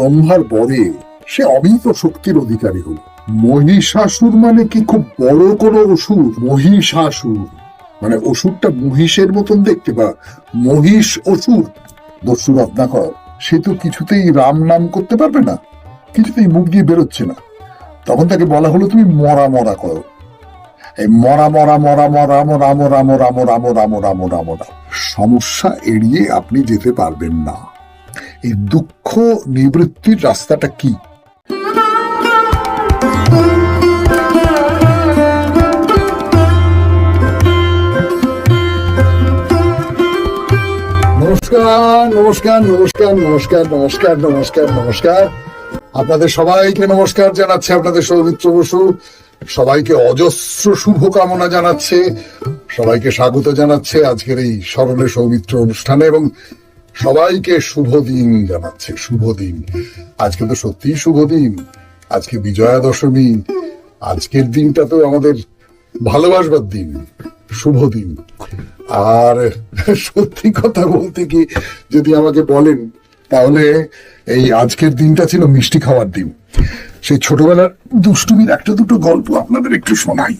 ব্রহ্মার বরে সে অমিত শক্তির অধিকারী হল মহিষাসুর মানে কি খুব বড় কোনো অসুর মহিষাসুর মানে অসুরটা মহিষের মতন দেখতে বা মহিষ অসুর দস্যু রত্নাকর সে তো কিছুতেই রাম নাম করতে পারবে না কিছুতেই মুখ দিয়ে বেরোচ্ছে না তখন তাকে বলা হলো তুমি মরা মরা করো এই মরা মরা মরা মরা মরা মরা মরা মরা মরা মরা মরা মরা সমস্যা এড়িয়ে আপনি যেতে পারবেন না এই দুঃখ নিবৃত্তির রাস্তাটা কি? নমস্কার নমস্কার নমস্কার নমস্কার নমস্কার নমস্কার নমস্কার। আপনাদের সবাইকে নমস্কার জানাচ্ছে, আপনাদের সৌমিত্র বসু। সবাইকে অজস্র শুভকামনা জানাচ্ছে, সবাইকে স্বাগত জানাচ্ছে আজকের এই স্মরণে সৌমিত্র অনুষ্ঠানে এবং সবাইকে শুভ দিন জানাচ্ছে শুভ দিন। আজকে তো সত্যিই শুভ দিন। আজকে বিজয়া দশমী আজকের দিনটা তো আমাদের ভালোবাসবার দিন শুভ দিন। আর সত্যি কথা বলতে কি যদি আমাকে বলেন তাহলে এই আজকের দিনটা ছিল মিষ্টি খাওয়ার দিন। সেই ছোটবেলার দুষ্টুমির একটা দুটো গল্প আপনাদের একটু শোনাই।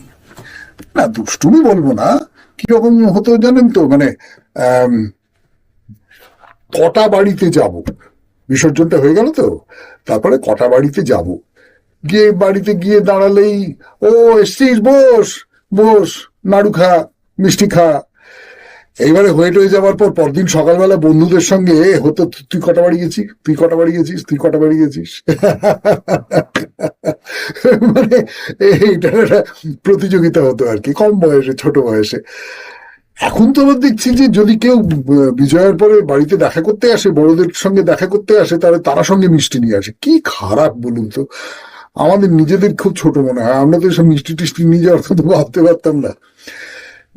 না দুষ্টুমি বলব না কীরকম হতো জানেন তো মানে আম, কটা বাড়িতে যাব? বিসর্জনটা হয়ে গেল তো? তারপরে কটা বাড়িতে যাব? গিয়ে বাড়িতে গিয়ে দাঁড়ালেই, ও এসছিস, বস বস, নাড়ু খা, মিষ্টি খা। এইবারে হয়ে টয়ে যাওয়ার পর পরদিন সকালবেলা বন্ধুদের সঙ্গে হতো, তুই কটা বাড়ি গেছিস? তুই কটা বাড়ি গেছিস? তুই কটা বাড়ি গেছিস? মানে একটা প্রতিযোগিতা হতো আর কি, কম বয়সে, ছোট বয়সে। এখন তো আবার দেখছি যে যদি কেউ বিজয়ের পরে বাড়িতে দেখা করতে আসে, বড়দের সঙ্গে দেখা করতে আসে, তাহলে তারা সঙ্গে মিষ্টি নিয়ে আসে। কি খারাপ বলুন তো? আমাদের নিজেদের খুব ছোট মনে হয়। আমরা তো সব মিষ্টি টিষ্টি নিয়ে যাওয়ার কথা ভাবতে পারতাম না।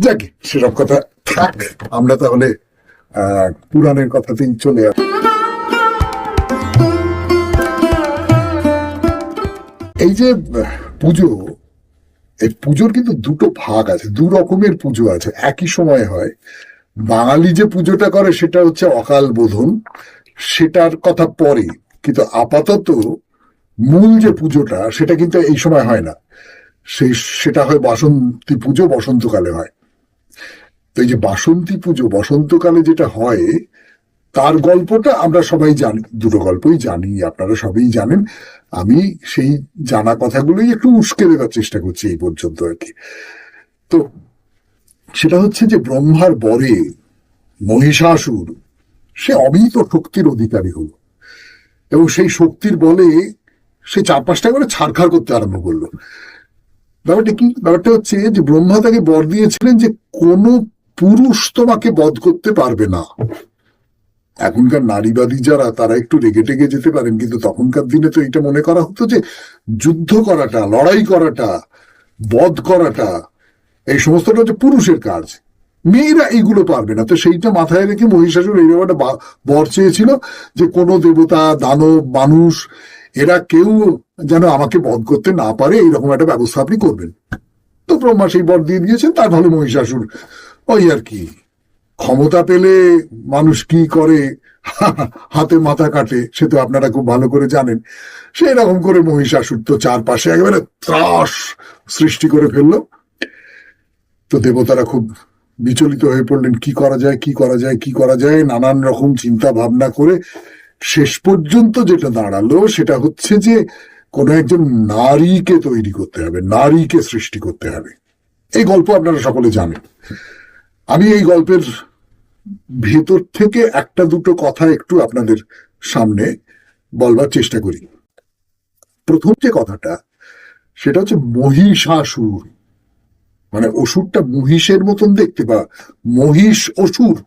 যাকে, সেসব কথা থাক। আমরা তাহলে পুরাণের কথাতেই চলে আসি এই যে পুজো এই পুজোর কিন্তু দুটো ভাগ আছে, দু রকমের পুজো আছে। একই সময় হয়। বাঙালি যে পুজোটা করে সেটা হচ্ছে অকাল বোধন। সেটার কথা পরে। কিন্তু আপাতত মূল যে পুজোটা, সেটা কিন্তু এই সময় হয় না। সেই সেটা হয় বাসন্তী পুজো, বসন্তকালে হয়। তো এই যে বাসন্তী পুজো, বসন্তকালে যেটা হয় তার গল্পটা আমরা সবাই জানি, দুটো গল্পই জানি, আপনারা সবাই জানেন। আমি সেই জানা কথাগুলোই একটু উস্কে দেওয়ার চেষ্টা করছি এই পর্যন্ত আর কি। তো সেটা হচ্ছে যে ব্রহ্মার বরে মহিষাসুর, সে অমিত শক্তির অধিকারী হলো। এবং সেই শক্তির বলে সে চার পাঁচটা করে ছাড়খাড় করতে আরম্ভ করল। ব্যাপারটা কি? ব্যাপারটা হচ্ছে যে ব্রহ্মা তাকে বর দিয়েছিলেন যে কোনো পুরুষ তোমাকে বধ করতে পারবে না। এখনকার নারীবাদী যারা, তারা একটু রেগে টেগে যেতে পারেন, কিন্তু তখনকার দিনে তো এটা মনে করা হতো যে যুদ্ধ করাটা, লড়াই করাটা, বধ করাটা, এই সমস্তটা হচ্ছে পুরুষের কাজ। মেয়েরা এইগুলো পারবে না। তো সেইটা মাথায় রেখে মহিষাসুর এই ব্যাপারটা বর চেয়েছিল যে কোনো দেবতা, দানব, মানুষ, এরা কেউ যেন আমাকে বধ করতে না পারে, এইরকম একটা ব্যবস্থা আপনি করবেন। তো ব্রহ্মা সেই বর দিয়ে দিয়েছেন, তার ভালো মহিষাসুর। ওই আর কি। ক্ষমতা পেলে মানুষ কি করে? হাতে মাথা কাটে, সে তো আপনারা খুব ভালো করে জানেন। সেই রকম করে মহিষাসুর তো চারপাশে একেবারে ত্রাস সৃষ্টি করে ফেলল। তো দেবতারা খুব বিচলিত হয়ে পড়লেন, কি করা যায়, কি করা যায়, কি করা যায়? নানান রকম চিন্তা ভাবনা করে শেষ পর্যন্ত যেটা দাঁড়াল সেটা হচ্ছে যে কোনো একজন নারীকে তৈরি করতে হবে, নারীকে সৃষ্টি করতে হবে। এই গল্প আপনারা সকলে জানেন। আমি এই গল্পের ভেতর থেকে একটা দুটো কথা একটু আপনাদের সামনে বলবার চেষ্টা করি। প্রথম যে কথাটা, সেটা হচ্ছে মহিষাসুর। মানে অসুরটা মহিষের মতন দেখতে বা মহিষ অসুর।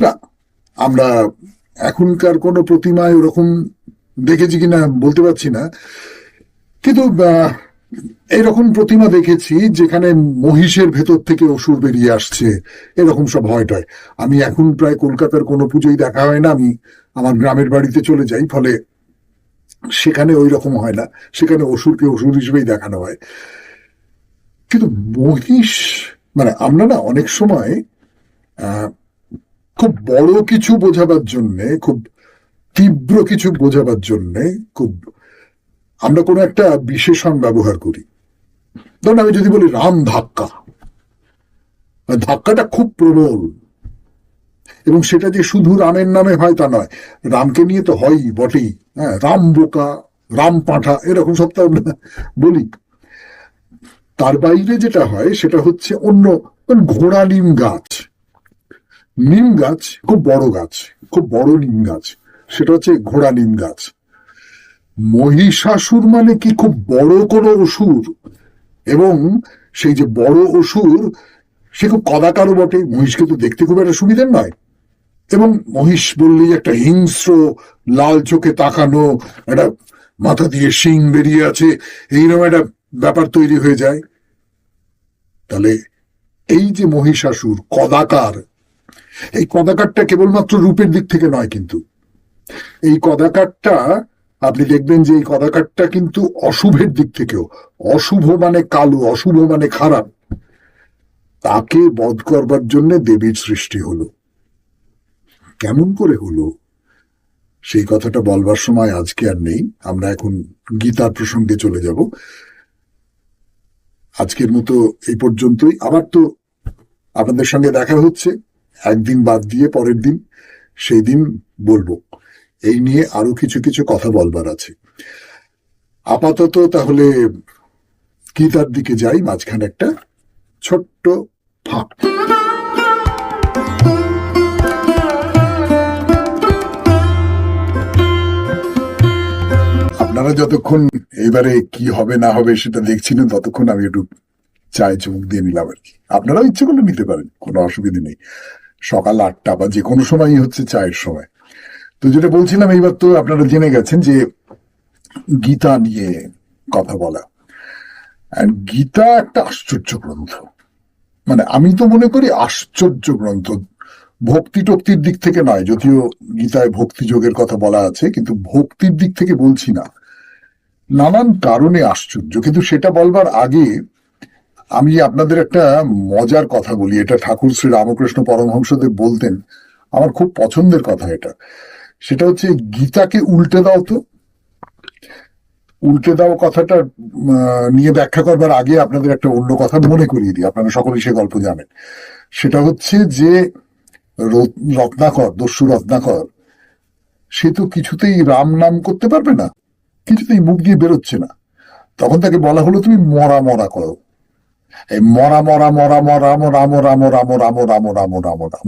না, আমরা এখনকার কোনো প্রতিমায় ওরকম দেখেছি কিনা বলতে পারছি না। কিন্তু এরকম প্রতিমা দেখেছি যেখানে মহিষের ভেতর থেকে অসুর বেরিয়ে আসছে। এরকম সব হয় টয় আমি এখন প্রায় কলকাতার কোনো পুজোই দেখা হয় না। আমি আমার গ্রামের বাড়িতে চলে যাই ফলে সেখানে ওই রকম হয় না। সেখানে অসুরকে অসুর হিসেবেই দেখানো হয়। কিন্তু মহিষ মানে আমরা না অনেক সময় আহ, খুব বড় কিছু বোঝাবার জন্যে খুব তীব্র কিছু বোঝাবার জন্যে খুব আমরা কোনো একটা বিশেষণ ব্যবহার করি। ধরুন আমি যদি বলি রাম ধাক্কা ধাক্কাটা খুব প্রবল, এবং সেটা যে শুধু রামের নামে হয় তা নয়, রামকে নিয়ে তো হয়ই, বটেই। হ্যাঁ রাম বোকা, রাম পাঁঠা, এরকম সব তো বলি। তার বাইরে যেটা হয়, সেটা হচ্ছে অন্য ঘোড়া নিম গাছ। নিম গাছ খুব বড় গাছ, খুব বড় নিম গাছ। সেটা হচ্ছে ঘোড়া নিম গাছ। মহিষাসুর মানে কি খুব বড় কোনো অসুর? এবং সেই যে বড় অসুর, সে খুব কদাকারও বটে। মহিষকে তো দেখতে খুব একটা সুবিধের নয়। এবং মহিষ বললেই একটা হিংস্র, লাল চোখে তাকানো, একটা মাথা দিয়ে শিং বেরিয়ে আছে, এইরকম একটা ব্যাপার তৈরি হয়ে যায়। তাহলে এই যে মহিষাসুর, কদাকার, এই কদাকারটা কেবলমাত্র রূপের দিক থেকে নয় কিন্তু। এই কদাকারটা আপনি দেখবেন যে এই কদাকারটা কিন্তু অশুভের দিক থেকেও। অশুভ মানে কালো, অশুভ মানে খারাপ। তাকে বধ করবার জন্য দেবীর সৃষ্টি হলো। কেমন করে হলো? সেই কথাটা বলবার সময় আজকে আর নেই। আমরা এখন গীতার প্রসঙ্গে চলে যাব। আজকের মতো এই পর্যন্তই। আবার তো আপনাদের সঙ্গে দেখা হচ্ছে। একদিন বাদ দিয়ে পরের দিন, সেই দিন বলব। এই নিয়ে আরও কিছু কিছু কথা বলবার আছে। আপাতত তাহলে গীতার দিকে যাই, মাঝখানে একটা ছোট্ট ফাঁক। আপনারা যতক্ষণ এবারে কি হবে, না হবে সেটা দেখছিলেন, ততক্ষণ আমি একটু চায় চুমুক দিয়ে নিলাম আর কি। আপনারাও ইচ্ছে করলে নিতে পারেন, কোনো অসুবিধা নেই। সকাল আটটা বা যে কোনো সময়ই হচ্ছে চায়ের সময়। তো যেটা বলছিলাম, এইবার তো আপনারা জেনে গেছেন যে গীতা নিয়ে কথা বলা। গীতা একটা আশ্চর্য গ্রন্থ। মানে আমি তো মনে করি আশ্চর্য গ্রন্থ। ভক্তি টক্তির দিক থেকে নয়, যদিও গীতায় ভক্তি যোগের কথা বলা আছে, কিন্তু ভক্তির দিক থেকে বলছি না। নানান কারণে আশ্চর্য, কিন্তু সেটা বলবার আগে আমি আপনাদের একটা মজার কথা বলি। এটা ঠাকুর শ্রী রামকৃষ্ণ পরমহংসদেব বলতেন। আমার খুব পছন্দের কথা এটা। সেটা হচ্ছে গীতাকে উল্টে দাও তো। উল্টে দাও কথাটা নিয়ে ব্যাখ্যা করবার আগে আপনাদের একটা অন্য কথা মনে করিয়ে দিই, আপনারা সকলেই সে গল্প জানেন। সেটা হচ্ছে যে রত্নাকর, দস্যু রত্নাকর, সে তো কিছুতেই রাম নাম করতে পারবে না, কিছুতেই মুখ দিয়ে বেরোচ্ছে না। তখন তাকে বলা হলো, তুমি মরা মরা করো। এই মরা মরা মরা মরা মরা মরা মরা মরা মরা মরা মরা মরা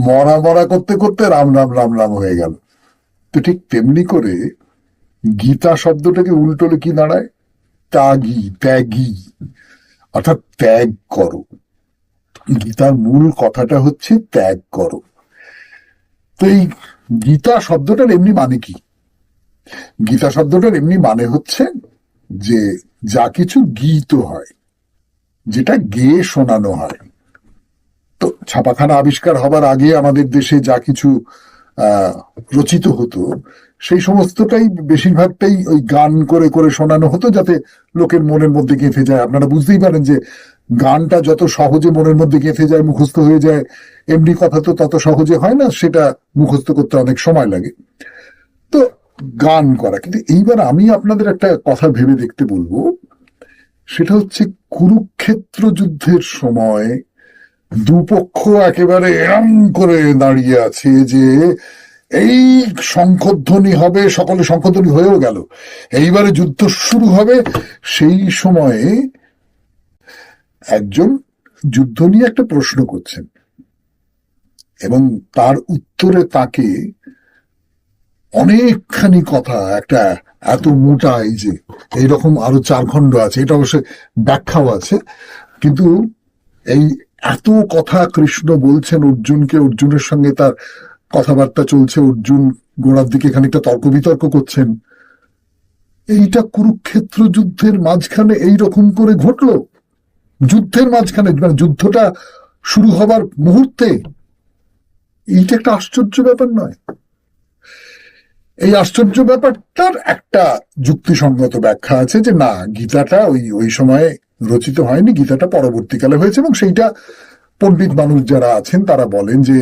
মরা মরা করতে করতে রাম রাম রাম রাম হয়ে গেল তো ঠিক তেমনি করে গীতা শব্দটাকে উল্টোলে কি দাঁড়ায় ত্যাগী ত্যাগী অর্থাৎ ত্যাগ করো গীতার মূল কথাটা হচ্ছে ত্যাগ করো তো এই গীতা শব্দটার এমনি মানে কি গীতা শব্দটার এমনি মানে হচ্ছে যে যা কিছু গীত হয়, যেটা গেয়ে শোনানো হয়। তো ছাপাখানা আবিষ্কার হবার আগে আমাদের দেশে যা কিছু রচিত হতো, সেই সমস্তটাই বেশিরভাগটাই ওই গান করে করে শোনানো হতো, যাতে লোকের মনের মধ্যে গেঁথে যায়। আপনারা বুঝতেই পারেন যে গানটা যত সহজে মনের মধ্যে গেঁথে যায়, মুখস্থ হয়ে যায়, এমনি কথা তো তত সহজে হয় না, সেটা মুখস্থ করতে অনেক সময় লাগে। তো গান করা। কিন্তু এইবার আমি আপনাদের একটা কথা ভেবে দেখতে বলব। সেটা হচ্ছে কুরুক্ষেত্র যুদ্ধের সময় দুপক্ষ একেবারে এরম করে দাঁড়িয়ে আছে যে, এই শঙ্খধ্বনি হবে, সকলে শঙ্খধ্বনি হয়েও গেল। এইবারে যুদ্ধ শুরু হবে। সেই সময়ে একজন যুদ্ধ নিয়ে একটা প্রশ্ন করছেন। এবং তার উত্তরে তাকে অনেকখানি কথা, একটা এত মোটা এই যে, এইরকম আরও চার খণ্ড আছে, এটা অবশ্যই ব্যাখ্যাও আছে, কিন্তু এই এত কথা কৃষ্ণ বলছেন অর্জুনকে, অর্জুনের সঙ্গে তার কথাবার্তা চলছে, অর্জুন গোড়ার দিকে খানিকটা তর্ক বিতর্ক করছেন, এইটা কুরুক্ষেত্র যুদ্ধের মাঝখানে এই রকম করে ঘটলো? যুদ্ধের মাঝখানে মানে যুদ্ধটা শুরু হবার মুহূর্তে, এইটা একটা আশ্চর্য ব্যাপার নয়। এই আশ্চর্য ব্যাপারটার একটা যুক্তিসঙ্গত ব্যাখ্যা আছে যে না, গীতাটা ওই ওই সময়ে রচিত হয়নি, গীতাটা পরবর্তীকালে হয়েছে এবং সেইটা পণ্ডিত মানুষ যারা আছেন তারা বলেন যে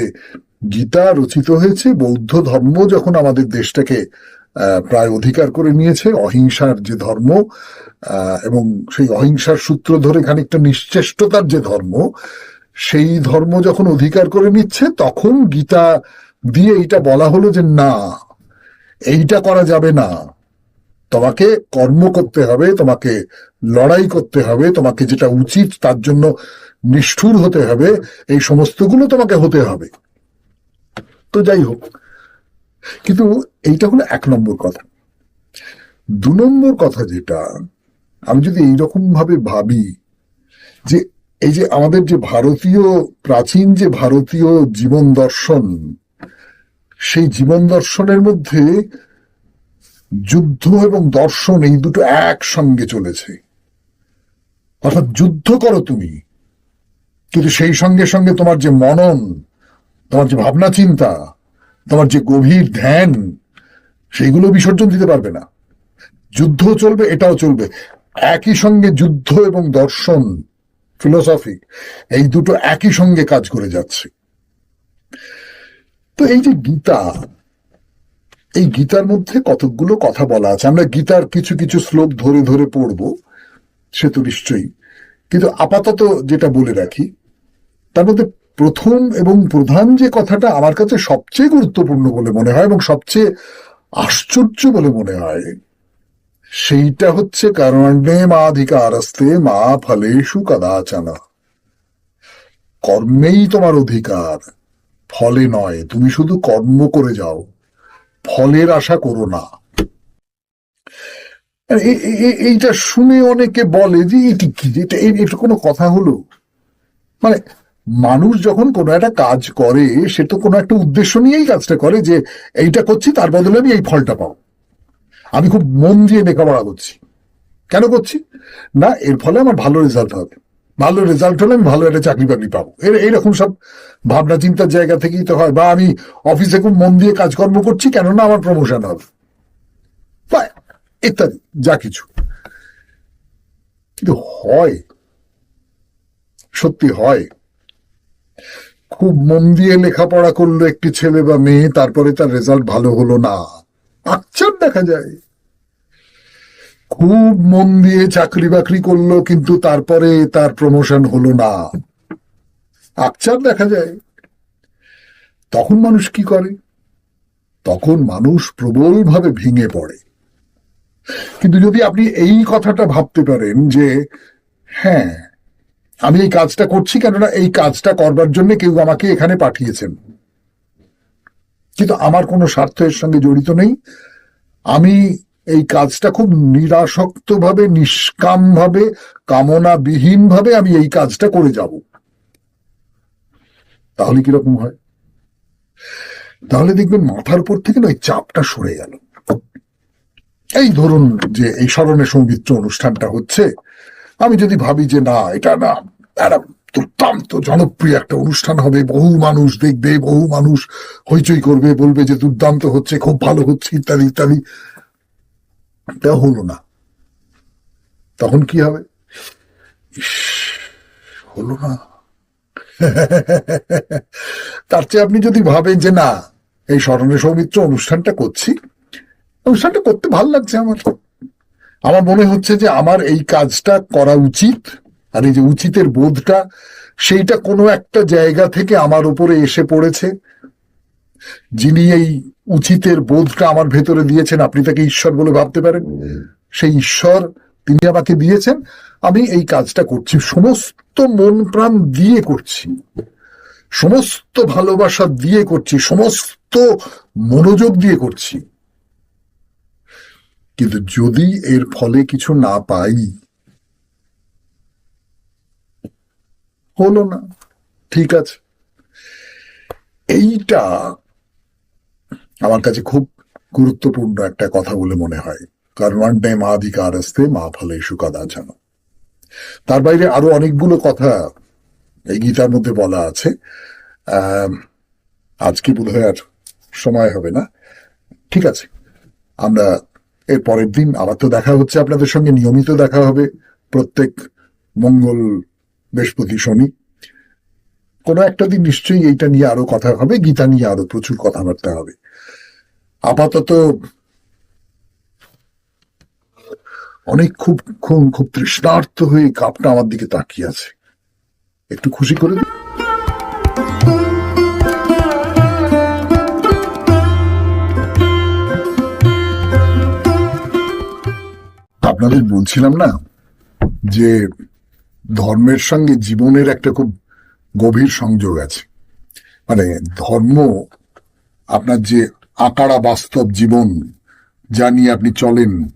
গীতা রচিত হয়েছে, বৌদ্ধ ধর্ম যখন আমাদের দেশটাকে প্রায় অধিকার করে নিয়েছে, অহিংসার যে ধর্ম এবং সেই অহিংসার সূত্র ধরে খানিকটা নিশ্চেষ্টতার যে ধর্ম, সেই ধর্ম যখন অধিকার করে নিচ্ছে, তখন গীতা দিয়ে এইটা বলা হলো যে না এইটা করা যাবে না। তোমাকে কর্ম করতে হবে, তোমাকে লড়াই করতে হবে, তোমাকে যেটা উচিত তার জন্য নিষ্ঠুর হতে হবে, এই সমস্তগুলো তোমাকে হতে হবে। তো যাই হোক, কিন্তু এইটা হলো এক নম্বর কথা। দু নম্বর কথা যেটা, আমি যদি এইরকম ভাবে ভাবি যে এই যে আমাদের যে ভারতীয়, প্রাচীন যে ভারতীয় জীবন দর্শন সেই জীবন দর্শনের মধ্যে যুদ্ধ এবং দর্শন এই দুটো একসঙ্গে চলেছে। অর্থাৎ যুদ্ধ করো তুমি। কিন্তু সেই সঙ্গে সঙ্গে তোমার যে মনন, তোমার যে ভাবনা চিন্তা, তোমার যে গভীর ধ্যান, সেইগুলো বিসর্জন দিতে পারবে না। যুদ্ধ চলবে, এটাও চলবে। একই সঙ্গে যুদ্ধ এবং দর্শন ফিলোসফি এই দুটো একই সঙ্গে কাজ করে যাচ্ছে। তো এই যে গীতা, এই গীতার মধ্যে কতকগুলো কথা বলা আছে। আমরা গীতার কিছু কিছু শ্লোক ধরে ধরে পড়ব, সে তো নিশ্চয়ই। কিন্তু আপাতত যেটা বলে রাখি, তার মধ্যে প্রথম এবং প্রধান যে কথাটা আমার কাছে সবচেয়ে গুরুত্বপূর্ণ বলে মনে হয় এবং সবচেয়ে আশ্চর্য বলে মনে হয়, সেইটা হচ্ছে কারণে মা মাধিকারস্তে মা ফলেষু কদাচনা। কর্মেই তোমার অধিকার। ফলে নয়, তুমি শুধু কর্ম করে যাও। ফলের আশা করো না। এইটা শুনে অনেকে বলে যে, এটি কি? এটা এটা কোনো কথা হলো? মানে মানুষ যখন কোনো একটা কাজ করে, সে তো কোনো একটা উদ্দেশ্য নিয়েই কাজটা করে যে, এইটা করছি, তার বদলে আমি এই ফলটা পাবো। আমি খুব মন দিয়ে লেখাপড়া করছি। কেন করছি? না, এর ফলে আমার ভালো রেজাল্ট হবে। ভালো রেজাল্ট হলে আমি ভালো একটা চাকরি বাকরি পাবো। এর, এইরকম সব ভাবনা চিন্তার জায়গা থেকেই তো হয়। বা আমি অফিসে খুব মন দিয়ে কাজকর্ম করছি, কেননা আমার প্রমোশন হবে। বা ইত্যাদি, যা কিছু। কিন্তু হয়, সত্যি হয়। খুব মন দিয়ে লেখাপড়া করল একটি ছেলে বা মেয়ে, তারপরে তার রেজাল্ট ভালো হলো না। আকচার দেখা যায়। খুব মন দিয়ে চাকরি বাকরি করল, কিন্তু তারপরে তার প্রমোশন হলো না। আকচার দেখা যায়। তখন মানুষ কি করে? তখন মানুষ প্রবলভাবে ভেঙে পড়ে। কিন্তু যদি আপনি এই কথাটা ভাবতে পারেন যে হ্যাঁ আমি এই কাজটা করছি কেননা এই কাজটা করবার জন্য কেউ আমাকে এখানে পাঠিয়েছেন। কিন্তু আমার কোনো স্বার্থের সঙ্গে জড়িত নেই। আমি এই কাজটা খুব নিরাসক্ত ভাবে নিষ্কাম ভাবে কামনাবিহীন ভাবে আমি এই কাজটা করে যাব। তাহলে কীরকম হয়? তাহলে দেখবেন মাথার উপর থেকে না ওই চাপটা সরে গেল। এই ধরুন যে এই স্মরণের সৌমিত্র অনুষ্ঠানটা হচ্ছে, আমি যদি ভাবি যে না, এটা না, একটা দুর্দান্ত জনপ্রিয় একটা অনুষ্ঠান হবে, বহু মানুষ দেখবে, বহু মানুষ হইচই করবে, বলবে যে দুর্দান্ত হচ্ছে, খুব ভালো হচ্ছে, ইত্যাদি ইত্যাদি। তা হলো না। তখন কি হবে? হলো না। তার চেয়ে আপনি যদি ভাবেন যে না, এই স্মরণে সৌমিত্র অনুষ্ঠানটা করছি, অনুষ্ঠানটা করতে ভালো লাগছে আমার। আমার মনে হচ্ছে যে আমার এই কাজটা করা উচিত, আর এই যে উচিতের বোধটা, সেইটা কোনো একটা জায়গা থেকে আমার উপরে এসে পড়েছে। যিনি এই উচিতের বোধটা আমার ভেতরে দিয়েছেন, আপনি তাকে ঈশ্বর বলে ভাবতে পারেন। সেই ঈশ্বর, তিনি আমাকে দিয়েছেন, আমি এই কাজটা করছি। সমস্ত মন প্রাণ দিয়ে করছি। সমস্ত ভালোবাসা দিয়ে করছি, সমস্ত মনোযোগ দিয়ে করছি। কিন্তু যদি এর ফলে কিছু না পাই, হলো না। ঠিক আছে। এইটা আমার কাছে খুব গুরুত্বপূর্ণ একটা কথা বলে মনে হয়। কর্মান্ডে মা অধিকার আসতে মা ফলে সুকাদাচান তার বাইরে আরও অনেকগুলো কথা এই গীতার মধ্যে বলা আছে। আজকে বোধ হয় আর সময় হবে না। ঠিক আছে। আমরা এর পরের দিন আবার তো দেখা হচ্ছে আপনাদের সঙ্গে, নিয়মিত দেখা হবে। প্রত্যেক মঙ্গল, বৃহস্পতি, শনি। কোনো একটা দিন নিশ্চয়ই এইটা নিয়ে আরও কথা হবে, গীতা নিয়ে আরও প্রচুর কথাবার্তা হবে। আপাতত অনেক খুব খুব তৃষ্ণার্ত হয়ে কাপটা আমার দিকে তাকিয়ে আছে। একটু খুশি করে আপনাদের বলছিলাম না যে ধর্মের সঙ্গে জীবনের একটা খুব গভীর সংযোগ আছে। মানে ধর্ম আপনার যে আকাড়া বাস্তব জীবন যা নিয়ে আপনি চলেন।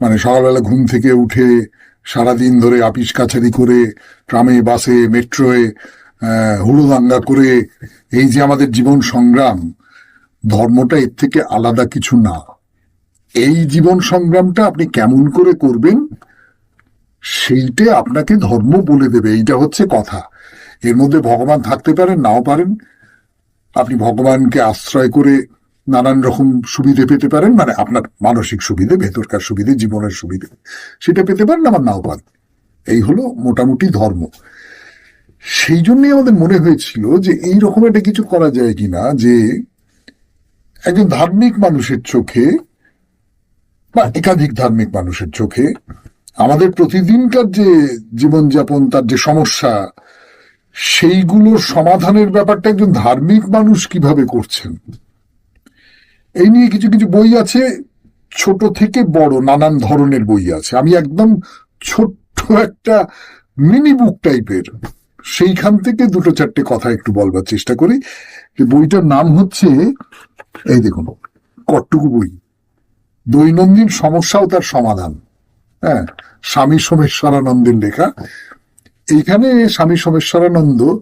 মানে সকালবেলা ঘুম থেকে উঠে সারাদিন ধরে আপিস কাছারি করে ট্রামে, বাসে, মেট্রোয়ে হুড়োদাঙ্গা করে এই যে আমাদের জীবন সংগ্রাম, ধর্মটা এর থেকে আলাদা কিছু না। এই জীবন সংগ্রামটা আপনি কেমন করে করবেন, সেইটে আপনাকে ধর্ম বলে দেবে। এইটা হচ্ছে কথা। এর মধ্যে ভগবান থাকতে পারেন, নাও পারেন। আপনি ভগবানকে আশ্রয় করে নানান রকম সুবিধে পেতে পারেন মানে আপনার মানসিক সুবিধে, ভেতরকার সুবিধে, জীবনের সুবিধে, সেটা পেতে পারেন আবার নাও পারেন এই হলো মোটামুটি ধর্ম। সেই জন্যই আমাদের মনে হয়েছিল যে এই রকম একটা কিছু করা যায় কিনা যে একজন ধার্মিক মানুষের চোখে বা একাধিক ধার্মিক মানুষের চোখে আমাদের প্রতিদিনকার যে জীবনযাপন, তার যে সমস্যা, সেইগুলোর সমাধানের ব্যাপারটা একজন ধার্মিক মানুষ কীভাবে করছেন? এই নিয়ে কিছু কিছু বই আছে, ছোট থেকে বড়, নানান ধরনের বই আছে। আমি একদম ছোট্ট একটা মিনি বুক টাইপের সেইখান থেকে দুটো চারটে কথা একটু বলবার চেষ্টা করি। যে বইটার নাম হচ্ছে, এই দেখুন, কট্টুকু বই। দৈনন্দিন সমস্যাও তার সমাধান। হ্যাঁ স্বামী সোমেশ্বরানন্দের লেখা। এইখানে স্বামী সোমেশ্বরানন্দ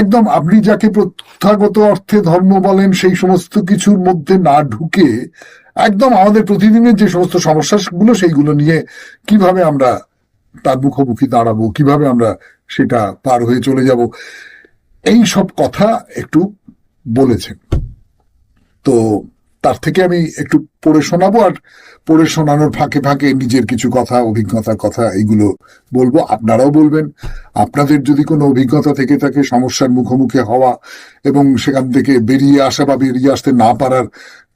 একদম, আপনি যাকে প্রথাগত অর্থে ধর্ম বলেন, সেই সমস্ত কিছুর মধ্যে না ঢুকে একদম আমাদের প্রতিদিনের যে সমস্ত সমস্যাগুলো, সেইগুলো নিয়ে কীভাবে আমরা তার মুখোমুখি দাঁড়াবো, কীভাবে আমরা সেটা পার হয়ে চলে যাব, এই সব কথা একটু বলেছেন। তো তার থেকে আমি একটু পড়ে শোনাবো আর পড়ে শোনানোর ফাঁকে ফাঁকে নিজের কিছু কথা, অভিজ্ঞতার কথা এইগুলো বলব। আপনারাও বলবেন। আপনাদের যদি কোনো অভিজ্ঞতা থেকে থাকে, সমস্যার মুখোমুখি হওয়া এবং সেখান থেকে বেরিয়ে আসা বা বেরিয়ে আসতে না পারার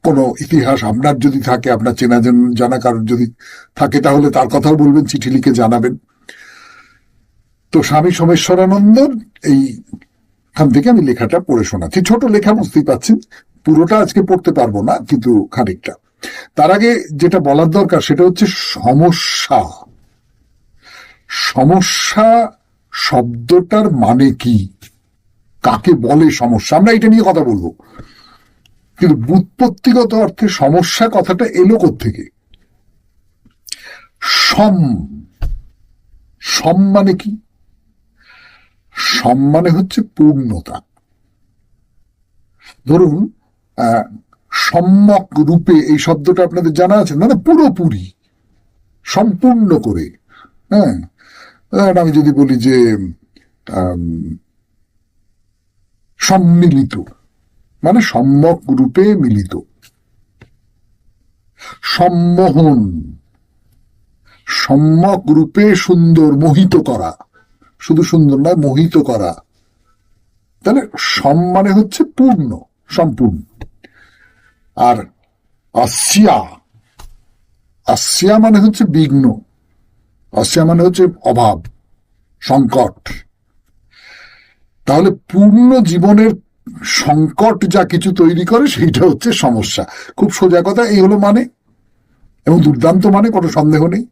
কোনো ইতিহাস আপনার যদি থাকে, আপনার চেনা জন- জানা কারোর যদি থাকে, তাহলে তার কথাও বলবেন, চিঠি লিখে জানাবেন। তো স্বামী সোমেশ্বরানন্দর এই খান থেকে আমি লেখাটা পড়ে শোনাচ্ছি। ছোট লেখা বুঝতেই পাচ্ছেন। পুরোটা আজকে পড়তে পারব না, কিন্তু খানিকটা। তার আগে যেটা বলার দরকার, সেটা হচ্ছে সমস্যা। সমস্যা শব্দটার মানে কি? কাকে বলে সমস্যা? আমরা এটা নিয়ে কথা বলব। কিন্তু বুৎপত্তিগত অর্থে সমস্যা কথাটা এলো থেকে সম। সম মানে কি? সম মানে হচ্ছে পূর্ণতা। ধরুন সম্যক রূপে এই শব্দটা আপনাদের জানা আছে? মানে পুরোপুরি। সম্পূর্ণ করে। হ্যাঁ? আমি যদি বলি যে সম্মিলিত। মানে সম্যক রূপে মিলিত। সম্মোহন। সম্যক রূপে সুন্দর মোহিত করা। শুধু সুন্দর নয়, মোহিত করা। তাহলে সম মানে হচ্ছে পূর্ণ। সম্পূর্ণ। আর আসিয়া আসিয়া মানে হচ্ছে বিঘ্ন, আসিয়া মানে হচ্ছে অভাব, সংকট। তাহলে পূর্ণ জীবনের সংকট যা কিছু তৈরি করে, সেইটা হচ্ছে সমস্যা। খুব সোজা কথা, এই হলো মানে এবং দুর্দান্ত মানে কোনো সন্দেহ নেই।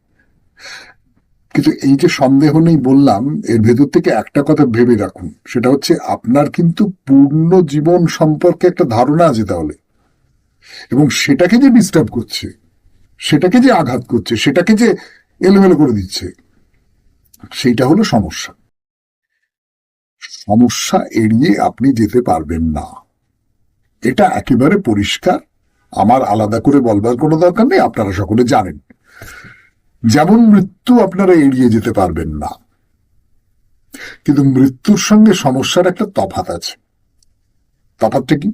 কিন্তু এই যে সন্দেহ নেই বললাম, এর ভেতর থেকে একটা কথা ভেবে রাখুন। সেটা হচ্ছে আপনার কিন্তু পূর্ণ জীবন সম্পর্কে একটা ধারণা আছে তাহলে। এবং সেটাকে যে ডিস্টার্ব করছে, সেটাকে যে আঘাত করছে, সেটাকে যে এলোমেলো করে দিচ্ছে, সেইটা হলো সমস্যা। সমস্যা এড়িয়ে আপনি যেতে পারবেন না। এটা একেবারে পরিষ্কার। আমার আলাদা করে বলবার কোনো দরকার নেই, আপনারা সকলে জানেন। যেমন মৃত্যু আপনারা এড়িয়ে যেতে পারবেন না। কিন্তু মৃত্যুর সঙ্গে সমস্যার একটা তফাত আছে। তফাতটা কি?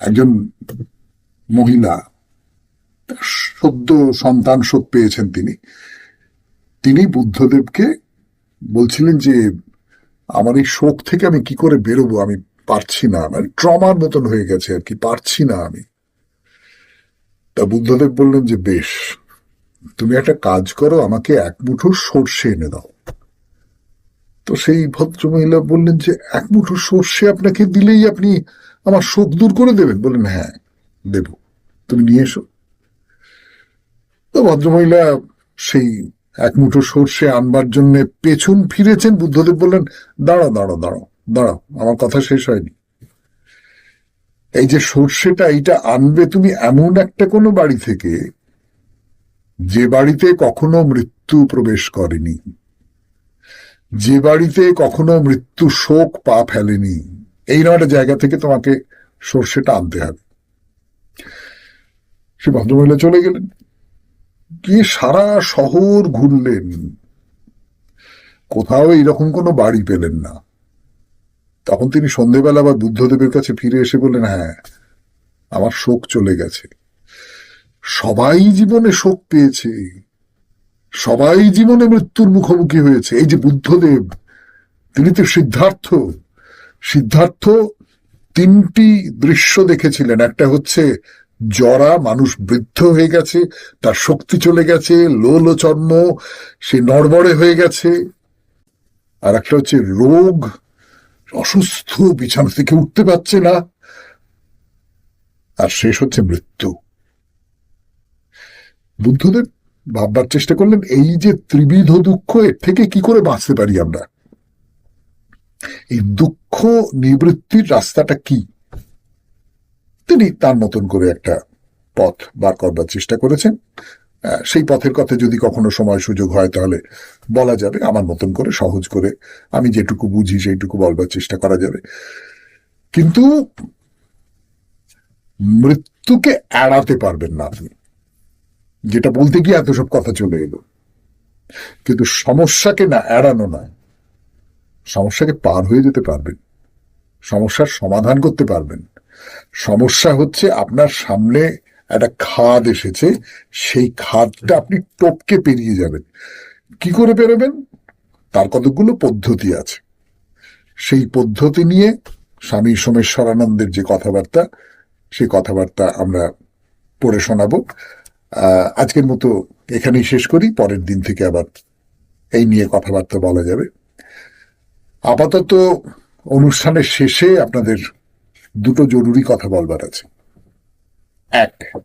একজন মহিলা সদ্য সন্তান শোক পেয়েছেন তিনি। তিনি বুদ্ধদেবকে বলছিলেন যে, আমার এই শোক থেকে আমি কি করে বেরোবো? আমি পারছি না। মানে ট্রমার মতন হয়ে গেছে আর কি, পারছি না আমি। তা বুদ্ধদেব বললেন যে, বেশ তুমি একটা কাজ করো, আমাকে এক মুঠো সর্ষে এনে দাও। তো সেই ভদ্রমহিলা বললেন যে, এক মুঠো সর্ষে আপনাকে দিলেই আপনি আমার শোক দূর করে দেবেন? বললেন হ্যাঁ দেব। তুমি নিয়ে এসো। তো ভদ্রমহিলা সেই এক মুঠো সর্ষে আনবার জন্য পেছন ফিরেছেন। বুদ্ধদেব বললেন, দাঁড়াও দাঁড়াও দাঁড়াও দাঁড়াও, আমার কথা শেষ হয়নি। এই যে সর্ষেটা এইটা আনবে তুমি এমন একটা কোনো বাড়ি থেকে যে বাড়িতে কখনো মৃত্যু প্রবেশ করেনি, যে বাড়িতে কখনো মৃত্যু শোক পা ফেলেনি, এই নয় জায়গা থেকে তোমাকে সর্ষেটা আনতে হবে। সে ভদ্রমহিলা চলে গেলেন। গিয়ে সারা শহর ঘুরলেন। কোথাও এইরকম কোনো বাড়ি পেলেন না। তখন তিনি সন্ধেবেলা আবার বুদ্ধদেবের কাছে ফিরে এসে বললেন হ্যাঁ আমার শোক চলে গেছে। সবাই জীবনে শোক পেয়েছে। সবাই জীবনে মৃত্যুর মুখোমুখি হয়েছে। এই যে বুদ্ধদেব, তিনি তো সিদ্ধার্থ। সিদ্ধার্থ তিনটি দৃশ্য দেখেছিলেন। একটা হচ্ছে জরা, মানুষ বৃদ্ধ হয়ে গেছে, তার শক্তি চলে গেছে, লোল চর্ম, সে নড়বড়ে হয়ে গেছে। আর একটা হচ্ছে রোগ, অসুস্থ, বিছানা থেকে উঠতে পারছে না। আর শেষ হচ্ছে মৃত্যু। বুদ্ধদেব ভাববার চেষ্টা করলেন, এই যে ত্রিবিধ দুঃখ, এর থেকে কি করে বাঁচতে পারি আমরা? এই দুঃখ নিবৃত্তির রাস্তাটা কি? তিনি তার মতন করে একটা পথ বার করবার চেষ্টা করেছেন। সেই পথের কথা যদি কখনো সময় সুযোগ হয়, তাহলে বলা যাবে আমার মতন করে সহজ করে আমি যেটুকু বুঝি, সেইটুকু বলবার চেষ্টা করা যাবে। কিন্তু মৃত্যুকে এড়াতে পারবেন না আপনি। যেটা বলতে গিয়ে এত সব কথা চলে এলো। কিন্তু সমস্যাকে না এড়ানো নয়, সমস্যাকে পার হয়ে যেতে পারবেন, সমস্যার সমাধান করতে পারবেন। সমস্যা হচ্ছে আপনার সামনে একটা খাদ এসেছে, সেই খাদটা আপনি টপকে পেরিয়ে যাবেন। কি করে পেরোবেন? তার কতগুলো পদ্ধতি আছে। সেই পদ্ধতি নিয়ে স্বামী সোমেশ্বরানন্দের যে কথাবার্তা, সেই কথাবার্তা আমরা পড়ে শোনাবো। আজকের মতো এখানেই শেষ করি। পরের দিন থেকে আবার এই নিয়ে কথাবার্তা বলা যাবে। আপাতত অনুষ্ঠানের শেষে আপনাদের দুটো জরুরি কথা বলবার আছে। এক,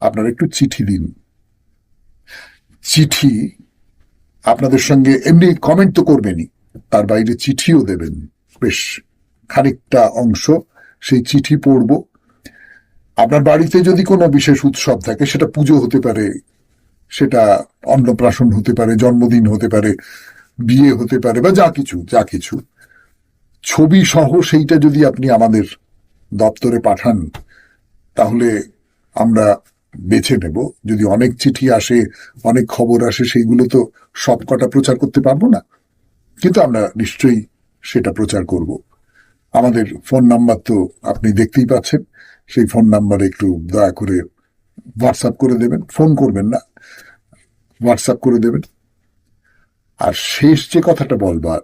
আপনারা একটু চিঠি দিন। চিঠি আপনাদের সঙ্গে এমনি কমেন্ট তো করবেনই, তার বাইরে চিঠিও দেবেন। বেশ, খানিকটা অংশ সেই চিঠি পড়ব। আপনার বাড়িতে যদি কোনো বিশেষ উৎসব থাকে, সেটা পুজো হতে পারে, সেটা অন্নপ্রাশন হতে পারে, জন্মদিন হতে পারে, বিয়ে হতে পারে, বা যা কিছু যা কিছু। ছবি সহ সেইটা যদি আপনি আমাদের দপ্তরে পাঠান, তাহলে আমরা বেছে নেব। যদি অনেক চিঠি আসে, অনেক খবর আসে, সেইগুলো তো সব কটা প্রচার করতে পারব না। কিন্তু আমরা নিশ্চয়ই সেটা প্রচার করব। আমাদের ফোন নাম্বার তো আপনি দেখতেই পাচ্ছেন। সেই ফোন নাম্বারে একটু দয়া করে হোয়াটসঅ্যাপ করে দেবেন। ফোন করবেন না। হোয়াটসঅ্যাপ করে দেবেন। আর শেষ যে কথাটা বলবার,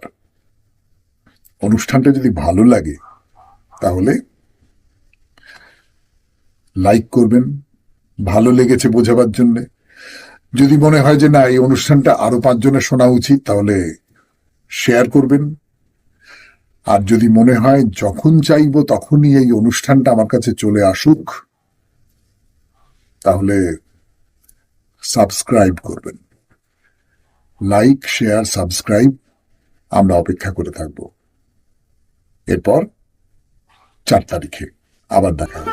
অনুষ্ঠানটা যদি ভালো লাগে, তাহলে লাইক করবেন। ভালো লেগেছে বোঝাবার জন্য। যদি মনে হয় যে না, এই অনুষ্ঠানটা আরও পাঁচজনের শোনা উচিত, তাহলে শেয়ার করবেন। আর যদি মনে হয় যখন চাইব তখনই এই অনুষ্ঠানটা আমার কাছে চলে আসুক, তাহলে সাবস্ক্রাইব করবেন। লাইক, শেয়ার, সাবস্ক্রাইব আমরা অপেক্ষা করে থাকব। এরপর চার তারিখে আবার দেখা হবে।